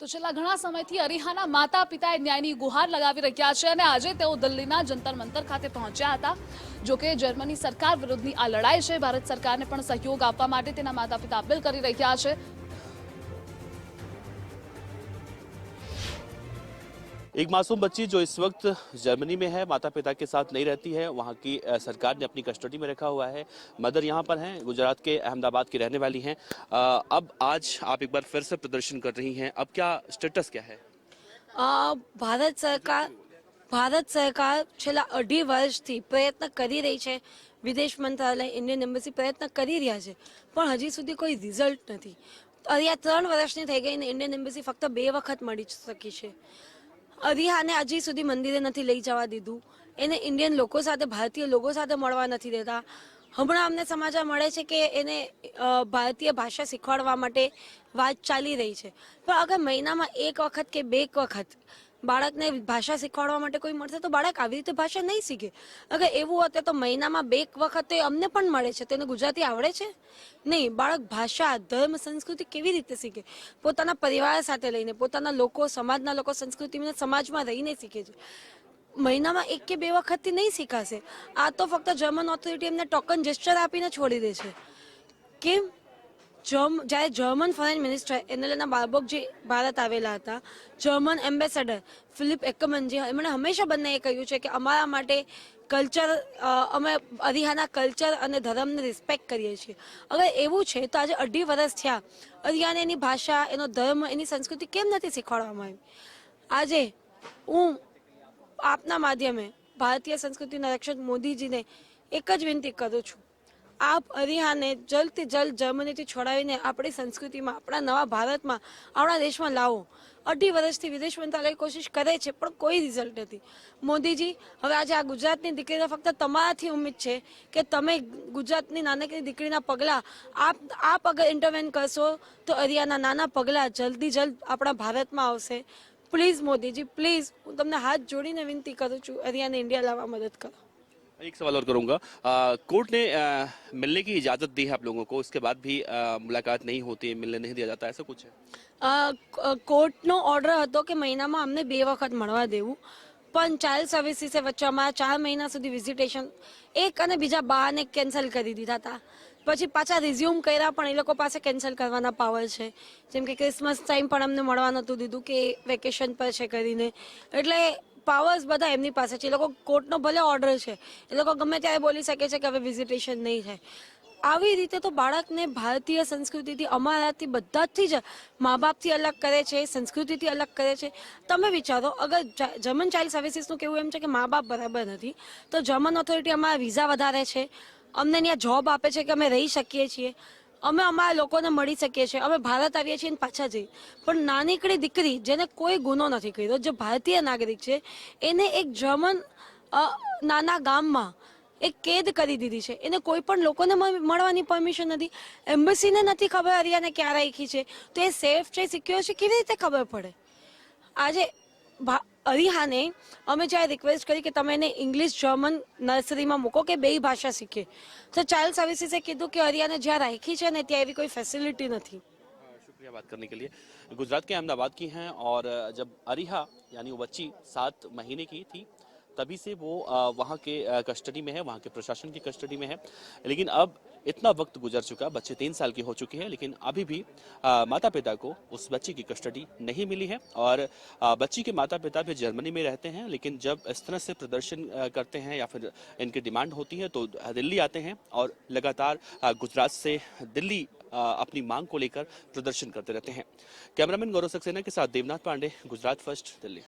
તો છેલ્લા ઘણા સમયથી અરીહાના માતા પિતાએ ન્યાયની ગુહાર લગાવી રહ્યા છે અને આજે તેઓ દિલ્હીના જંતર મંતર ખાતે પહોંચ્યા હતા. જોકે જર્મની સરકાર વિરુદ્ધની આ લડાઈ છે, ભારત સરકારને પણ સહયોગ આપવા માટે તેના માતા પિતા અપીલ કરી રહ્યા છે. एक मासूम बच्ची जो इस वक्त जर्मनी में है माता पिता के साथ नहीं रहती है वहाँ की अ, सरकार ने अपनी कस्टडी में रखा हुआ है मदर यहाँ पर हैं गुजरात के अहमदाबाद की रहने वाली हैं अ, अब आज आप एक बार फिर से प्रदर्शन कर रही हैं अब क्या स्टेटस क्या है અ, ભારત સરકાર ભારત સરકાર છેલ્લા અઢી વર્ષથી પ્રયત્ન કરી રહી છે વિદેશ મંત્રાલય ઇન્ડિયન એમ્બસી પ્રયત્ન કરી રહ્યા છે પણ હજી સુધી કોઈ રિઝલ્ટ નથી અરિયા ત્રણ વર્ષની થઈ ગઈ ને ઇન્ડિયન એમ્બસી ફક્ત બે વખત મળી જ શકી છે અરિહાને હજી સુધી મંદિરે નથી લઈ જવા દીધું. એને ઇન્ડિયન લોકો સાથે, ભારતીય લોકો સાથે મળવા નથી દેતા. હમણાં અમને સમાચાર મળે છે કે એને ભારતીય ભાષા શીખવાડવા માટે વાત ચાલી રહી છે. પણ અગર મહિનામાં એક વખત કે બે વખત બાળકને ભાષા શીખવાડવા માટે કોઈ મળશે તો બાળક આવી રીતે ભાષા નહીં શીખે. અગર એવું હોતે તો મહિનામાં બે વખતે અમને પણ મળે છે. તેને ગુજરાતી આવડે છે? નહીં, બાળક ભાષા, ધર્મ, સંસ્કૃતિ કેવી રીતે શીખે? પોતાના પરિવાર સાથે લઈને, પોતાના લોકો, સમાજના લોકો, સંસ્કૃતિને સમાજમાં રહીને શીખે છે. મહિનામાં એક કે બે વખતથી નહીં શીખાશે. આ તો ફક્ત જર્મન ઓથોરિટી એમને ટોકન જેસ્ચર આપીને છોડી દે છે. કેમ? જ્યારે જર્મન ફોરેન મિનિસ્ટર એનએલના જે ભારત આવેલા હતા, જર્મન એમ્બેસેડર ફિલિપ એકમનજી એમણે હંમેશા બંનેએ કહ્યું છે કે અમારા માટે કલ્ચર અમે અરિહાના કલ્ચર અને ધર્મને રિસ્પેક્ટ કરીએ છીએ. અગર એવું છે તો આજે અઢી વર્ષ થયા અરિયાને એની ભાષા, એનો ધર્મ, એની સંસ્કૃતિ કેમ નથી શીખવાડવામાં આવી? આજે હું આપના માધ્યમે ભારતીય સંસ્કૃતિના રક્ષક મોદીજીને એક જ વિનંતી કરું છું. આપ અરિહાને જલ્દથી જલ્દ જર્મનીથી છોડાવીને આપણી સંસ્કૃતિમાં, આપણા નવા ભારતમાં, આપણા દેશમાં લાવો. અઢી વર્ષથી વિદેશ મંત્રાલય કોશિશ કરે છે, પણ કોઈ રિઝલ્ટ નથી. મોદીજી, હવે આજે આ ગુજરાતની દીકરીને ફક્ત તમારાથી ઉમ્મીદ છે કે તમે ગુજરાતની નાનકડી દીકરીના પગલાં, આપ આપ અગર ઇન્ટરવેન કરશો તો અરિયાના નાના પગલાં જલ્દી જલ્દ આપણા ભારતમાં આવશે. પ્લીઝ મોદીજી પ્લીઝ હું તમને હાથ જોડીને વિનંતી કરું છું અરિયાને ઇન્ડિયા લાવવા મદદ કરો. एक सवाल और करूंगा अ, कोर्ट ने अ, मिलने की इजाजत दी है आप लोगों को उसके बाद भी अ, मुलाकात नहीं होती है मिलने नहीं दिया जाता ऐसा कुछ है અ, ક- કોર્ટનો ઓર્ડર હતો કે મહિનામાં અમને બે વખત મળવા દેવું પણ ચાઇલ્ડ સર્વિસીસે વચ્ચે અમારા ચાર મહિના સુધી વિઝિટેશન એક અને બીજા બહાને કેન્સલ કરી દીધા હતા પછી પાછા રિઝ્યુમ કર્યા પણ એ લોકો પાસે કેન્સલ કરવાના પાવર છે જેમ કે ક્રિસમસ ટાઈમ પણ અમને મળવા નહોતું દીધું કે વેકેશન પર છે કરીને એટલે પાવર્સ બધા એમની પાસે છે. એ લોકો કોર્ટનો ભલે ઓર્ડર છે. એ લોકો ગમે ત્યારે બોલી શકે છે કે હવે વિઝિટેશન નહીં થાય. આવી રીતે તો બાળકને ભારતીય સંસ્કૃતિથી, અમારાથી બધાથી જ મા બાપથી અલગ કરે છે, સંસ્કૃતિથી અલગ કરે છે. તમે વિચારો, અગર જર્મન ચાઇલ્ડ સર્વિસીસનું કેવું એમ છે કે મા બાપ બરાબર નથી, તો જર્મન ઓથોરિટી અમારા વિઝા વધારે છે. અમને ત્યાં જોબ આપે છે કે અમે રહી શકીએ છીએ. અમે અમારા લોકોને મળી શકીએ છીએ. અમે ભારત આવીએ છીએ પાછા જઈએ. પણ નાનીકડી દીકરી જેને કોઈ ગુનો નથી કર્યો, જે ભારતીય નાગરિક છે, એને એક જર્મન નાના ગામમાં એક કેદ કરી દીધી છે. એને કોઈ પણ લોકોને મળવાની પરમિશન નથી. એમ્બસીને નથી ખબર હરિયાને ક્યાં રાખી છે. તો એ સેફ છે સિક્યોર છે? કેવી રીતે ખબર પડે? આજે અરિહાને અમે જ્યારે રિક્વેસ્ટ કરી કે તમે એને ઇંગ્લિશ જર્મન નર્સરીમાં મૂકો કે બે ભાષા શીખે તો ચાઇલ્ડ સર્વિસીસે કીધું કે અરિયાને જ્યાં રાખી છે ને ત્યાં એવી કોઈ ફેસિલિટી નથી शुक्रिया बात करने के लिए गुजरात के अहमदाबाद की हैं और जब अरिहा यानी वो बच्ची सात महीने की थी तभी से वो वहाँ के कस्टडी में है वहाँ के प्रशासन की कस्टडी में है। लेकिन अब इतना वक्त गुजर चुका बच्चे तीन साल की हो चुकी है लेकिन अभी भी अ, माता पिता को उस बच्ची की कस्टडी नहीं मिली है। और अ, बच्ची के माता पिता भी जर्मनी में रहते हैं लेकिन जब इस तरह से प्रदर्शन करते हैं या फिर इनकी डिमांड होती है तो दिल्ली आते हैं और लगातार गुजरात से दिल्ली अ, अपनी मांग को लेकर प्रदर्शन करते रहते हैं। कैमरामैन गौरव सक्सेना के साथ देवनाथ पांडे गुजरात फ़र्स्ट दिल्ली।